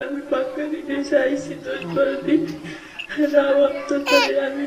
আমি চাইছি দশ বারো দিন আমার তো তাই আমি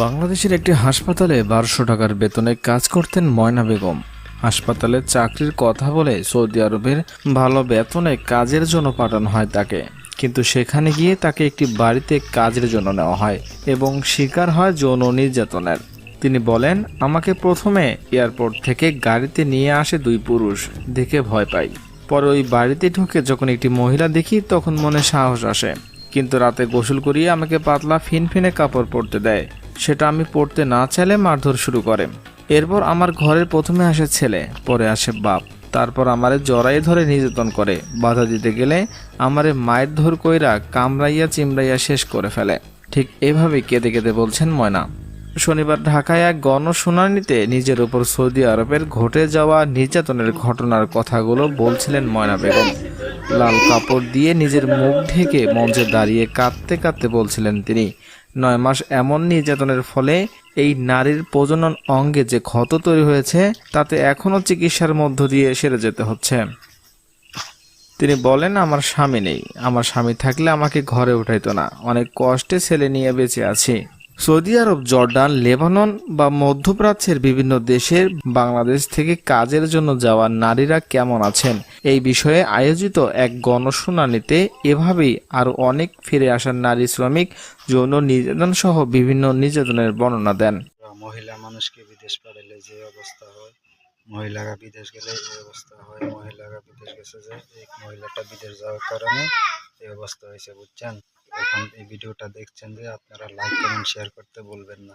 বাংলাদেশের একটি হাসপাতালে বারোশো টাকার বেতনে কাজ করতেন ময়না বেগম। হাসপাতালে চাকরির কথা বলে সৌদি আরবের ভালো বেতনে কাজের জন্য পাঠানো হয় তাকে। কিন্তু সেখানে গিয়ে তাকে একটি বাড়িতে কাজের জন্য নেওয়া হয় এবং শিকার হয় যৌন নির্যাতনের। তিনি বলেন, আমাকে প্রথমে এয়ারপোর্ট থেকে গাড়িতে নিয়ে আসে দুই পুরুষ, দেখে ভয় পাই। পরে ওই বাড়িতে ঢুকে যখন একটি মহিলা দেখি, তখন মনে সাহস আসে। কিন্তু রাতে গোসল করিয়ে আমাকে পাতলা ফিনফিনে কাপড় পরতে দেয়। সেটা আমি পড়তে না চাইলে মারধর শুরু করে। এরপর আমার ঘরের প্রথমে আসে ছেলে, পরে আসে বাপ। তারপর আমারে জড়াই ধরে নির্যাতন করে। বাধা দিতে গেলে আমারে মায়ের ধর কইরা কামড়াইয়া চিমড়াইয়া শেষ করে ফেলে। ঠিক এভাবে কেঁদে কেঁদে বলছেন ময়না। শনিবার ঢাকায় এক গণশুনানিতে নিজের উপর সৌদি আরবের ঘটে যাওয়া নির্যাতনের ঘটনার কথাগুলো বলছিলেন ময়না বেগম। লাল কাপড় দিয়ে নিজের মুখ ঢেকে মঞ্চে দাঁড়িয়ে কাঁদতে কাঁদতে বলছিলেন তিনি। নয় মাস এমন নির্যাতনের ফলে এই নারীর প্রজনন অঙ্গে যে ক্ষত তৈরি হয়েছে, তাতে এখনও চিকিৎসার মধ্য দিয়ে সেরে যেতে হচ্ছে। তিনি বলেন, আমার স্বামী নেই। আমার স্বামী থাকলে আমাকে ঘরে উঠাইতো না। অনেক কষ্টে ছেলে নিয়ে বেঁচে আছি। সৌদি আরব, জর্ডান, লেবানন বা মধ্যপ্রাচ্যের বিভিন্ন দেশের বাংলাদেশ থেকে কাজের জন্য যাওয়া নারীরা কেমন আছেন? এই বিষয়ে আয়োজিত এক গণশুনানিতে এভাবেই আরও অনেক ফিরে আসা নারী শ্রমিক, যৌন নির্যাতন সহ বিভিন্ন নির্যাতনের বর্ণনা দেন। মহিলা মানুষকে বিদেশ পাঠালে যে অবস্থা হয়, মহিলারা বিদেশ গেলে এই অবস্থা হয়, মহিলারা বিদেশ গেছে যে এক মহিলাটা বিদেশ যাওয়ার কারণে এই অবস্থা হয়েছে, বুঝছেন? এখন এই ভিডিওটা দেখছেন যে আপনারা লাইক কমেন্ট শেয়ার করতে বলবেন না।